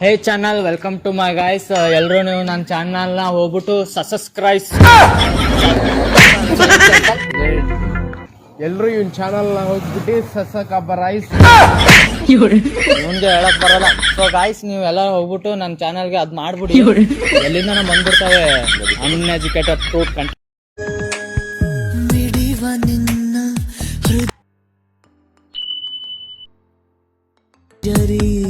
Hey channel welcome to my guys ಎಲ್ಲರೂ ನೀವು ನನ್ನ ಚಾನಲ್ನ ಹೋಗ್ಬಿಟ್ಟು ಸಬ್ಸ್ಕ್ರೈಬ್ ಎಲ್ರು ಇವ್ನ ಚಾನಲ್ ಹೋಗ್ಬಿಟ್ಟು ಸಸಕ ರೈಸ್ ಮುಂದೆ ಹೇಳಕ್ ಬರಲ್ಲ. ಸೊ ಗಾಯ್ಸ್ ನೀವು ಎಲ್ಲ ಹೋಗ್ಬಿಟ್ಟು ನನ್ನ ಚಾನಲ್ಗೆ ಅದ್ ಮಾಡ್ಬಿಡಿ. ಎಲ್ಲಿಂದ ಬಂದ್ಬಿಡ್ತಾವೆ? ಅನ್ಎಜುಕೇಟೆಡ್ ಫ್ರೂಟ್ ಕಂಟ್ರಿ ದಿನವು